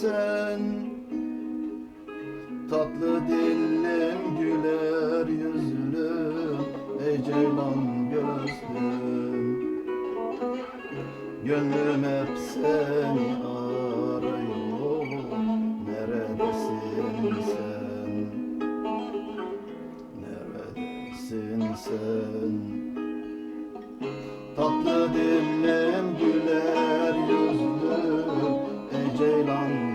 sen? Tatlı dillim güler yüzlüm Ey ceylan gözlüm Gönlüm hep seni arıyor Neredesin sen? Neredesin sen? Tatlı dillim güler yüzlüm Ey ceylan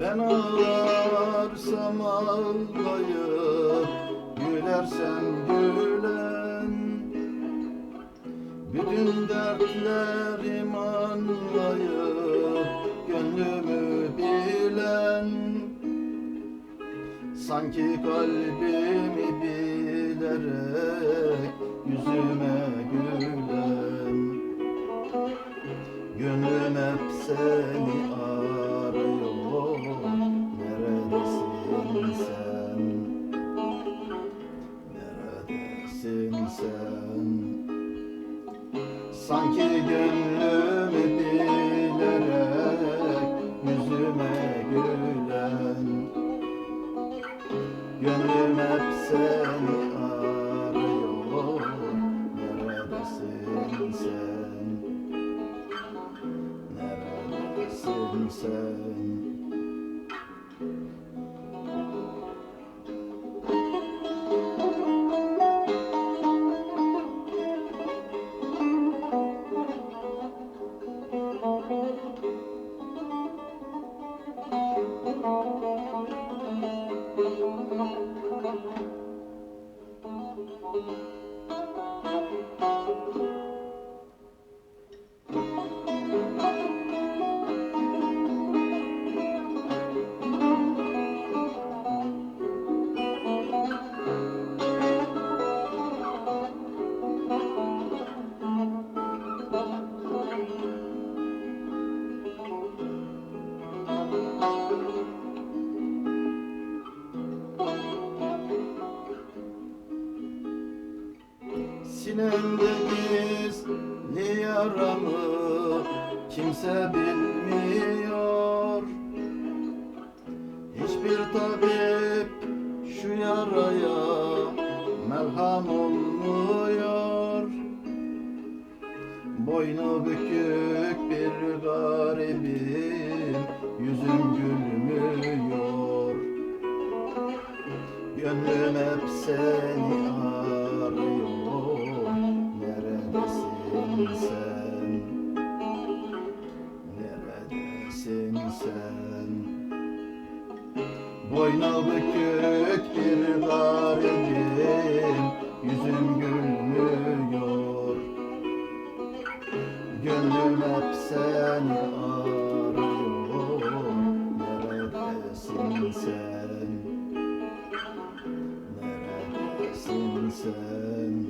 Ben ağlarsam ağlayıp Gülersem gülen Bütün dertlerim anlayıp Gönlümü bilen Sanki kalbimi bilerek Yüzüme gülen. Gönlüm hep seni Sanki gönlümü bilerek Yüzüme gülen Gönlüm hep seni arıyor Neredesin sen? Neredesin sen? Música gizli yaramı kimse bilmiyor. Hiçbir tabip şu yaraya merham olmuyor. Boynu bükük bir garibim yüzüm gülmüyor. Gönlüm hep seni arıyor Boynu bükük bir garibim Yüzüm gülmüyor Gönlüm hep seni arıyor Neredesin sen? Neredesin sen?